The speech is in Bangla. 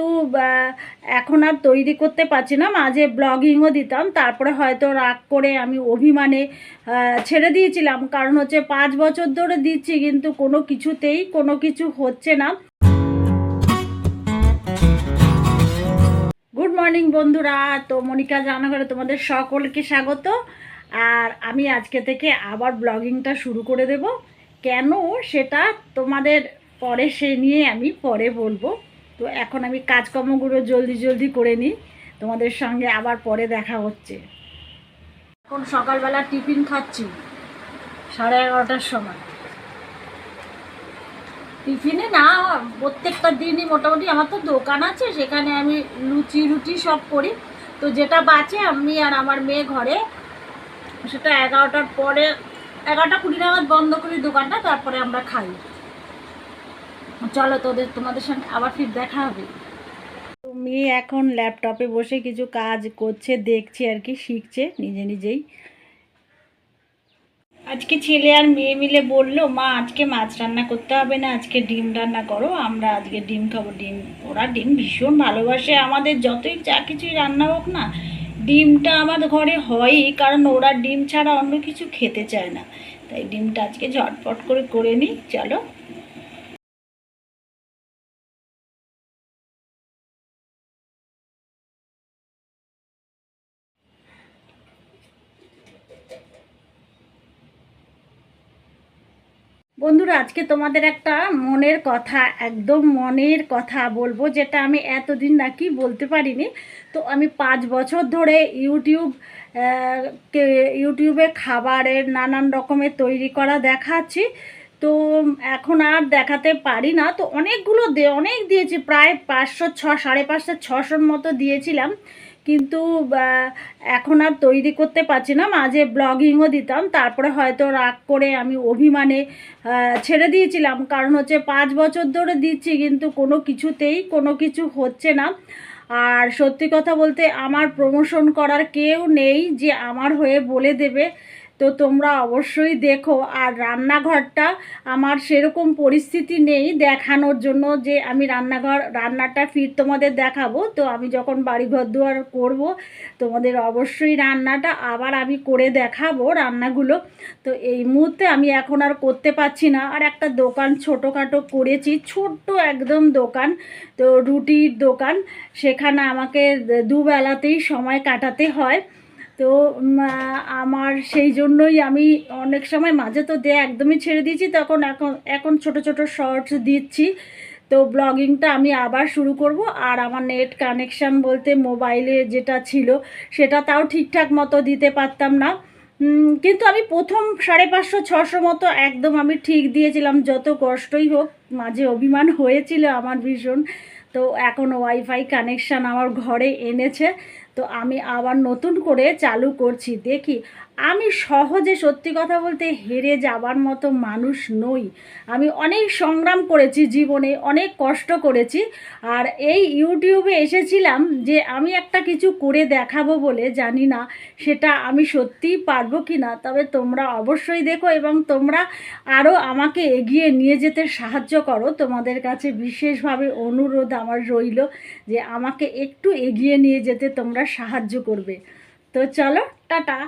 কিন্তু এখন আর তৈরি করতে পারছি না। মাঝে ব্লগিংও দিতাম, তারপরে হয়তো রাগ করে আমি অভিমানে ছেড়ে দিয়েছিলাম। কারণ হচ্ছে পাঁচ বছর ধরে দিচ্ছি, কিন্তু কোনো কিছুতেই কোনো কিছু হচ্ছে না। গুড মর্নিং বন্ধুরা, তো মনিকা জানাঘরে তোমাদের সকলকে স্বাগত। আর আমি আজকে থেকে আবার ব্লগিংটা শুরু করে দেব। কেন সেটা তোমাদের পরে সে নিয়ে আমি পরে বলব। তো এখন আমি কাজকর্মগুলো জলদি জলদি করে নিই। তোমাদের সঙ্গে আবার পরে দেখা হচ্ছে। এখন সকালবেলা টিফিন খাচ্ছি, সাড়ে এগারোটার সময়। টিফিনে না, প্রত্যেকটা দিনই মোটামুটি আমার তো দোকান আছে, সেখানে আমি লুচি রুটি সব করি। তো যেটা বাঁচে আমি আর আমার মেয়ে ঘরে, সেটা এগারোটার পরে, এগারোটা কুড়ি নাগাদ বন্ধ করি দোকানটা, তারপরে আমরা খাই। চলো তোদের, তোমাদের সঙ্গে আবার ফির দেখা হবে। মেয়ে এখন ল্যাপটপে বসে কিছু কাজ করছে, দেখছে আর কি, শিখছে, নিজে নিজেই। আজকে ছেলে আর মেয়ে মিলে বলল, মা, আজকে মাছ রান্না করতে হবে না, আজকে ডিম রান্না করো, আমরা আজকে ডিম খাব, ডিম। ওরা ডিম ভীষণ ভালোবাসে, আমাদের যতই যা কিছুই রান্না হোক না, ডিমটা আমার ঘরে হয়ই, কারণ ওরা ডিম ছাড়া অন্য কিছু খেতে চায় না। তাই ডিমটা আজকে ঝটপট করে করে নিই, চলো। বন্ধুরা, আজকে তোমাদের একটা মনের কথা, একদম মনের কথা বলব, যেটা আমি এতদিন নাকি বলতে পারিনি। তো আমি পাঁচ বছর ধরে ইউটিউব কে, ইউটিউবে খাবারের নানান রকমের তৈরি করা দেখাচ্ছি। তো এখন আর দেখাতে পারি না। তো অনেকগুলো দে, অনেক দিয়েছি, প্রায় পাঁচশো ছ, সাড়ে পাঁচশো, ছশোর মতো দিয়েছিলাম। কিন্তু এখন আর তৈরি করতে পারছি না। মাঝে ব্লগিংও দিতাম, তারপরে হয়তো রাগ করে আমি অভিমানে ছেড়ে দিয়েছিলাম। কারণ হচ্ছে পাঁচ বছর ধরে দিচ্ছি, কিন্তু কোনো কিছুতেই কোনো কিছু হচ্ছে না। আর সত্যি কথা বলতে, আমার প্রমোশন করার কেউ নেই যে আমার হয়ে বলে দেবে। তো তোমরা অবশ্যই দেখো। আর রান্নাঘরটা আমার সেরকম পরিস্থিতি নেই দেখানোর জন্য যে আমি রান্নাঘর, রান্নাটা ফির তোমাদের দেখাবো। তো আমি যখন বাড়িঘর দুয়ার করব, তোমাদের অবশ্যই রান্নাটা আবার আমি করে দেখাবো রান্নাগুলো। তো এই মুহূর্তে আমি এখন আর করতে পারছি না। আর একটা দোকান ছোটোখাটো করেছি, ছোট্ট একদম দোকান, তো রুটির দোকান। সেখানে আমাকে দুবেলাতেই সময় কাটাতে হয়। তো আমার সেই জন্যই আমি অনেক সময় মাঝে তো দে একদমই ছেড়ে দিয়েছি, তখন এখন এখন ছোট ছোট শর্টস দিচ্ছি। তো ব্লগিংটা আমি আবার শুরু করব, আর আমার নেট কানেকশান বলতে মোবাইলে যেটা ছিল, সেটা তাও ঠিকঠাক মতো দিতে পারতাম না। কিন্তু আমি প্রথম সাড়ে পাঁচশো, ছশো মতো একদম আমি ঠিক দিয়েছিলাম, যত কষ্টই হোক, মাঝে অভিমান হয়েছিল আমার ভীষণ। তো এখন ওয়াইফাই কানেকশান আমার ঘরে এনেছে, তো আমি আবার নতুন করে চালু করছি। দেখি আমি সহজে সত্যি কথা বলতে হেরে যাবার মতো মানুষ নই। আমি অনেক সংগ্রাম করেছি জীবনে, অনেক কষ্ট করেছি আর এই ইউটিউবে এসেছিলাম যে আমি একটা কিছু করে দেখাবো বলে, জানি না সেটা আমি সত্যিই পারব কি না তবে তোমরা অবশ্যই দেখো এবং তোমরা আরও আমাকে এগিয়ে নিয়ে যেতে সাহায্য করো। তোমাদের কাছে বিশেষভাবে অনুরোধ আমার রইল যে আমাকে একটু এগিয়ে নিয়ে যেতে তোমরা সাহায্য করবে। তো চলো, টাটা।